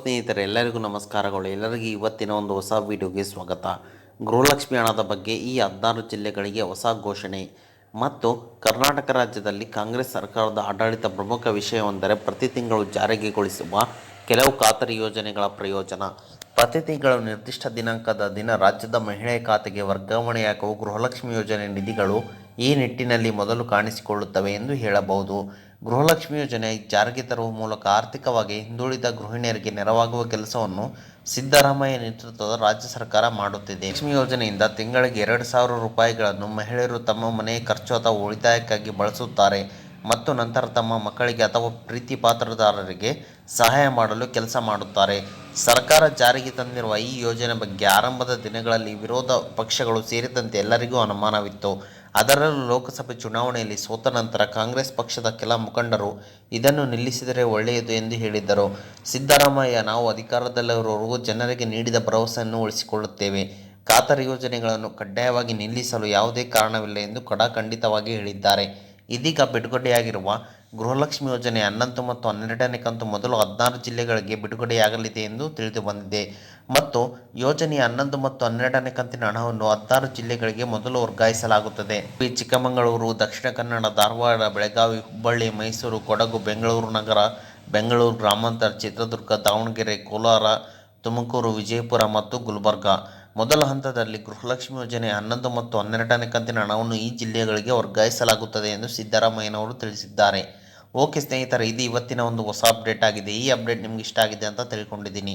ಸ್ನೇಹಿತರೆ, ಎಲ್ಲರಿಗೂ ನಮಸ್ಕಾರಗಳು. ಎಲ್ಲರಿಗೂ ಇವತ್ತಿನ ಒಂದು ಹೊಸ ವಿಡಿಯೋಗೆ ಸ್ವಾಗತ. ಗೃಹಲಕ್ಷ್ಮಿ ಹಣದ ಬಗ್ಗೆ ಈ ಹದಿನಾರು ಜಿಲ್ಲೆಗಳಿಗೆ ಹೊಸ ಘೋಷಣೆ. ಮತ್ತು ಕರ್ನಾಟಕ ರಾಜ್ಯದಲ್ಲಿ ಕಾಂಗ್ರೆಸ್ ಸರ್ಕಾರದ ಆಡಳಿತ ಪ್ರಮುಖ ವಿಷಯವೆಂದರೆ ಪ್ರತಿ ತಿಂಗಳು ಜಾರಿಗೆಗೊಳಿಸುವ ಕೆಲವು ಖಾತರಿ ಯೋಜನೆಗಳ ಪ್ರಯೋಜನ. ಪ್ರತಿ ತಿಂಗಳು ನಿರ್ದಿಷ್ಟ ದಿನಾಂಕದ ದಿನ ರಾಜ್ಯದ ಮಹಿಳೆ ಖಾತೆಗೆ ವರ್ಗಾವಣೆಯಾಗುವ ಗೃಹಲಕ್ಷ್ಮಿ ಯೋಜನೆ ನಿಧಿಗಳು ಈ ನಿಟ್ಟಿನಲ್ಲಿ ಮೊದಲು ಕಾಣಿಸಿಕೊಳ್ಳುತ್ತವೆ ಎಂದು ಹೇಳಬಹುದು. ಗೃಹಲಕ್ಷ್ಮಿ ಯೋಜನೆ ಜಾರಿಗೆ ತರುವ ಮೂಲಕ ಆರ್ಥಿಕವಾಗಿ ಹಿಂದುಳಿದ ಗೃಹಿಣಿಯರಿಗೆ ನೆರವಾಗುವ ಕೆಲಸವನ್ನು ಸಿದ್ದರಾಮಯ್ಯ ನೇತೃತ್ವದ ರಾಜ್ಯ ಸರ್ಕಾರ ಮಾಡುತ್ತಿದೆ. ಲಕ್ಷ್ಮಿ ಯೋಜನೆಯಿಂದ ತಿಂಗಳಿಗೆ ಎರಡು ಸಾವಿರ ರೂಪಾಯಿಗಳನ್ನು ಮಹಿಳೆಯರು ತಮ್ಮ ಮನೆಯ ಖರ್ಚು ಅಥವಾ ಉಳಿತಾಯಕ್ಕಾಗಿ ಬಳಸುತ್ತಾರೆ ಮತ್ತು ನಂತರ ತಮ್ಮ ಮಕ್ಕಳಿಗೆ ಅಥವಾ ಪ್ರೀತಿ ಪಾತ್ರದಾರರಿಗೆ ಸಹಾಯ ಮಾಡಲು ಕೆಲಸ ಮಾಡುತ್ತಾರೆ. ಸರ್ಕಾರ ಜಾರಿಗೆ ತಂದಿರುವ ಈ ಯೋಜನೆ ಬಗ್ಗೆ ಆರಂಭದ ದಿನಗಳಲ್ಲಿ ವಿರೋಧ ಪಕ್ಷಗಳು ಸೇರಿದಂತೆ ಎಲ್ಲರಿಗೂ ಅನುಮಾನವಿತ್ತು. ಅದರಲ್ಲೂ ಲೋಕಸಭೆ ಚುನಾವಣೆಯಲ್ಲಿ ಸೋತ ನಂತರ ಕಾಂಗ್ರೆಸ್ ಪಕ್ಷದ ಕೆಲ ಮುಖಂಡರು ಇದನ್ನು ನಿಲ್ಲಿಸಿದರೆ ಒಳ್ಳೆಯದು ಎಂದು ಹೇಳಿದ್ದರು. ಸಿದ್ದರಾಮಯ್ಯ, ನಾವು ಅಧಿಕಾರದಲ್ಲಿರುವವರೆಗೂ ಜನರಿಗೆ ನೀಡಿದ ಭರವಸೆಯನ್ನು ಉಳಿಸಿಕೊಳ್ಳುತ್ತೇವೆ. ಖಾತರಿ ಯೋಜನೆಗಳನ್ನು ಕಡ್ಡಾಯವಾಗಿ ನಿಲ್ಲಿಸಲು ಯಾವುದೇ ಕಾರಣವಿಲ್ಲ ಎಂದು ಕಡಾಖಂಡಿತವಾಗಿ ಹೇಳಿದ್ದಾರೆ. ಇದೀಗ ಬಿಡುಗಡೆಯಾಗಿರುವ ಗೃಹಲಕ್ಷ್ಮಿ ಯೋಜನೆ ಹನ್ನೊಂದು ಮತ್ತು ಹನ್ನೆರಡನೇ ಕಂತು ಮೊದಲು ಹದಿನಾರು ಜಿಲ್ಲೆಗಳಿಗೆ ಬಿಡುಗಡೆಯಾಗಲಿದೆ ಎಂದು ತಿಳಿದು ಬಂದಿದೆ ಮತ್ತು ಯೋಜನೆಯ ಹನ್ನೊಂದು ಮತ್ತು ಹನ್ನೆರಡನೇ ಕಂತಿನ ಹಣವನ್ನು ಹದಿನಾರು ಜಿಲ್ಲೆಗಳಿಗೆ ಮೊದಲು ವರ್ಗಾಯಿಸಲಾಗುತ್ತದೆ. ಈ ಚಿಕ್ಕಮಗಳೂರು, ದಕ್ಷಿಣ ಕನ್ನಡ, ಧಾರವಾಡ, ಬೆಳಗಾವಿ, ಹುಬ್ಬಳ್ಳಿ, ಮೈಸೂರು, ಕೊಡಗು, ಬೆಂಗಳೂರು ನಗರ, ಬೆಂಗಳೂರು, ಗ್ರಾಮಾಂತರ, ಚಿತ್ರದುರ್ಗ, ದಾವಣಗೆರೆ, ಕೋಲಾರ, ತುಮಕೂರು, ವಿಜಯಪುರ ಮತ್ತು ಗುಲ್ಬರ್ಗ. ಮೊದಲ ಹಂತದಲ್ಲಿ ಗೃಹಲಕ್ಷ್ಮಿ ಯೋಜನೆ ಹನ್ನೊಂದು ಮತ್ತು ಹನ್ನೆರಡನೇ ಕಂತಿನ ಹಣವನ್ನು ಈ ಜಿಲ್ಲೆಗಳಿಗೆ ವರ್ಗಾಯಿಸಲಾಗುತ್ತದೆ ಎಂದು ಸಿದ್ದರಾಮಯ್ಯನವರು ತಿಳಿಸಿದ್ದಾರೆ. ಓಕೆ ಸ್ನೇಹಿತರೆ, ಇದು ಇವತ್ತಿನ ಒಂದು ಹೊಸ ಅಪ್ಡೇಟ್ ಆಗಿದೆ. ಈ ಅಪ್ಡೇಟ್ ನಿಮ್ಗೆ ಇಷ್ಟ ಆಗಿದೆ ಅಂತ ತಿಳ್ಕೊಂಡಿದ್ದೀನಿ.